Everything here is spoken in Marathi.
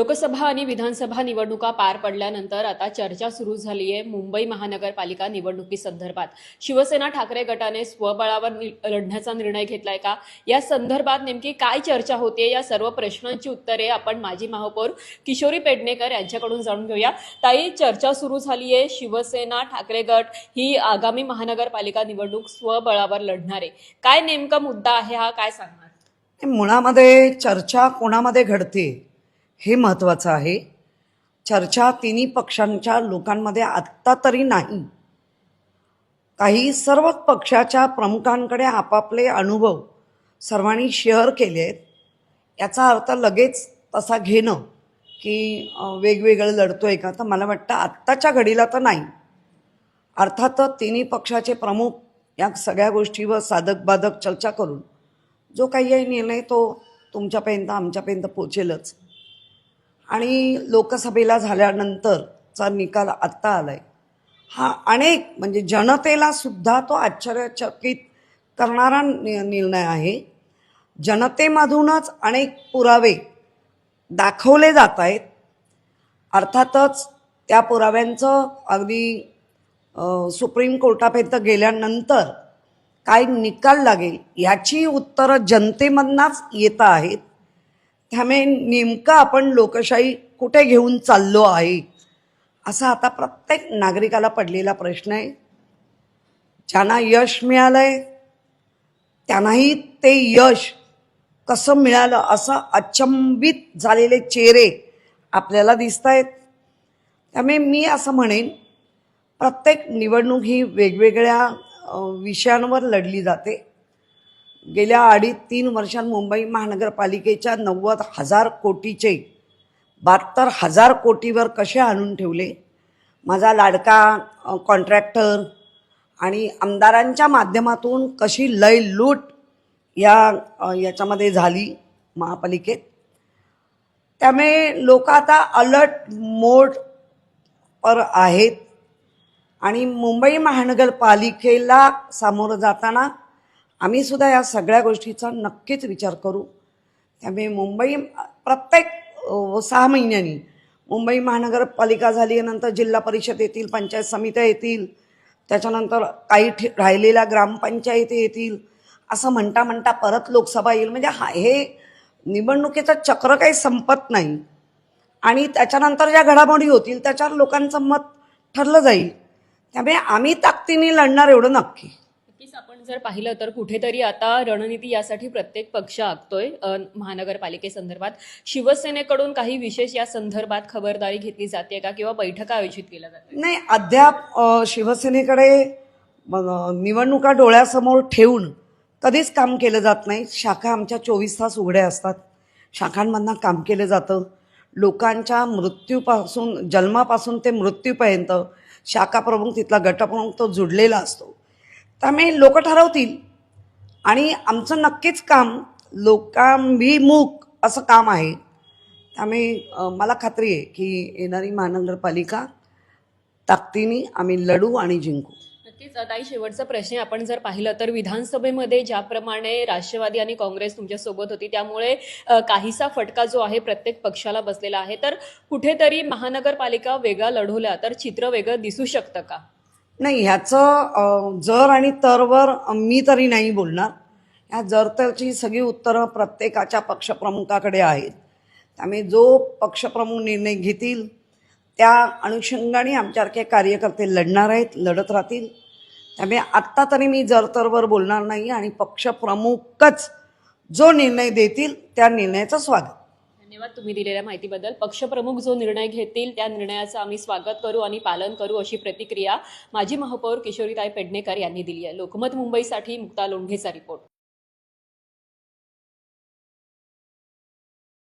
लोकसभा आणि विधानसभा निवडणुका पार पडल्यानंतर आता चर्चा सुरू झाली आहे मुंबई महानगरपालिका निवडणुकीसंदर्भात शिवसेना ठाकरे गटाने स्वबळावर लढण्याचा निर्णय घेतलाय का? या संदर्भात नेमकी काय चर्चा होते या सर्व प्रश्नांची उत्तरे आपण माजी महापौर किशोरी पेडणेकर यांच्याकडून जाणून घेऊया. ताई चर्चा सुरू झाली आहे शिवसेना ठाकरे गट ही आगामी महानगरपालिका निवडणूक स्वबळावर लढणार. आहे काय नेमका मुद्दा आहे हा? काय सांगणार? मुळामध्ये चर्चा कोणामध्ये घडते हे महत्त्वाचं आहे. चर्चा तिन्ही पक्षांच्या लोकांमध्ये आत्ता तरी नाही. काही सर्व पक्षाच्या प्रमुखांकडे आपापले अनुभव सर्वांनी शेअर केले आहेत. याचा अर्थ लगेच तसा घेणं की वेगवेगळं लढतो आहे का? तर मला वाटतं आत्ताच्या घडीला तर नाही. अर्थात तिन्ही पक्षाचे प्रमुख या सगळ्या गोष्टीवर साधक बाधक चर्चा करून जो काही आहे निर्णय तो तुमच्यापर्यंत आमच्यापर्यंत पोचेलच. आणि लोकसभेला झाल्यानंतरचा निकाल आत्ता आला आहे हा अनेक म्हणजे जनतेला सुद्धा तो आश्चर्यचकित करणारा नि निर्णय आहे. जनतेमधूनच अनेक पुरावे दाखवले जात आहेत. अर्थातच त्या पुराव्यांचं अगदी सुप्रीम कोर्टापर्यंत गेल्यानंतर काय निकाल लागेल याची उत्तरं जनतेमधनाच येत आहेत. त्यामुळे नेमकं आपण लोकशाही कुठे घेऊन चाललो आहे? असा आता प्रत्येक नागरिकाला पडलेला प्रश्न आहे. ज्यांना यश मिळालं आहे त्यांनाही ते यश कसं मिळालं असं अचंबित झालेले चेहरे आपल्याला दिसत आहेत त्यामुळे मी असं म्हणेन प्रत्येक निवडणूक ही वेगवेगळ्या विषयांवर लढली जाते. गेल्या अडीच तीन वर्षात मुंबई महानगरपालिकेच्या नव्वद हजार कोटीचे बहात्तर हजार कोटीवर कसे आणून ठेवले? माझा लाडका कॉन्ट्रॅक्टर आणि आमदारांच्या माध्यमातून कशी लय लूट या याच्यामध्ये झाली महापालिकेत? त्यामुळे लोक आता अलर्ट मोड पर आहेत आणि मुंबई महानगरपालिकेला सामोरं जाताना आम्ही सुद्धा या सगळ्या गोष्टीचा नक्कीच विचार करू. त्यामुळे मुंबई प्रत्येक सहा महिन्यांनी मुंबई महानगरपालिका झाल्यानंतर जिल्हा परिषद येतील पंचायत समित्या येतील त्याच्यानंतर काही ठे राहिलेल्या ग्रामपंचायती येतील असं म्हणता म्हणता परत लोकसभा येईल. म्हणजे हा हे निवडणुकीचं चक्र काही संपत नाही. आणि त्याच्यानंतर ज्या घडामोडी होतील त्याच्यावर लोकांचं मत ठरलं जाईल. त्यामुळे आम्ही ताकदीने लढणार एवढं नक्की. नक्कीच आपण जर पाहिलं तर कुठेतरी आता रणनीती यासाठी प्रत्येक पक्ष आखतोय महानगरपालिकेसंदर्भात. शिवसेनेकडून काही विशेष या संदर्भात खबरदारी घेतली जाते का किंवा बैठका आयोजित केल्या जातात नाही अद्याप शिवसेनेकडे निवडणुका डोळ्यासमोर ठेवून कधीच काम केलं जात नाही. शाखा आमच्या चोवीस तास उघड्या असतात. शाखांमधनं काम केलं जातं. लोकांच्या मृत्यूपासून जन्मापासून ते मृत्यूपर्यंत शाखाप्रमुख तिथला गटप्रमुख तो जुडलेला असतो. त्यामुळे लोक ठरवतील. आणि आमचं नक्कीच काम लोकांभिमुख असं काम आहे. त्यामुळे मला खात्री आहे की येणारी महानगरपालिका ताकदीने आम्ही लढू आणि जिंकू. नक्कीच. आता शेवटचा प्रश्न आपण जर पाहिलं तर विधानसभेमध्ये ज्याप्रमाणे राष्ट्रवादी आणि काँग्रेस तुमच्यासोबत होती त्यामुळे काहीसा फटका जो आहे प्रत्येक पक्षाला बसलेला आहे. तर कुठेतरी महानगरपालिका वेगळा लढवल्या तर चित्र वेगळं दिसू शकतं का? नाही ह्याचं जर आणि तरवर मी तरी नाही बोलणार. ह्या जर तरची सगळी उत्तरं प्रत्येकाच्या पक्षप्रमुखाकडे आहेत. त्यामुळे जो पक्षप्रमुख निर्णय घेतील त्या अनुषंगाने आमच्यासारखे कार्यकर्ते लढणार आहेत लढत राहतील. त्यामुळे आत्ता तरी मी जर तरवर बोलणार नाही आणि पक्षप्रमुखच जो निर्णय देतील त्या निर्णयाचं स्वागत. धन्यवाद तुम्ही दिलेल्या माहितीबद्दल. पक्षप्रमुख जो निर्णय घेतील त्या निर्णयाचं आम्ही स्वागत करू आणि पालन करू अशी प्रतिक्रिया माजी महापौर किशोरीताई पेडणेकर यांनी दिली आहे. लोकमत मुंबईसाठी मुक्ता लोंढेचा रिपोर्ट.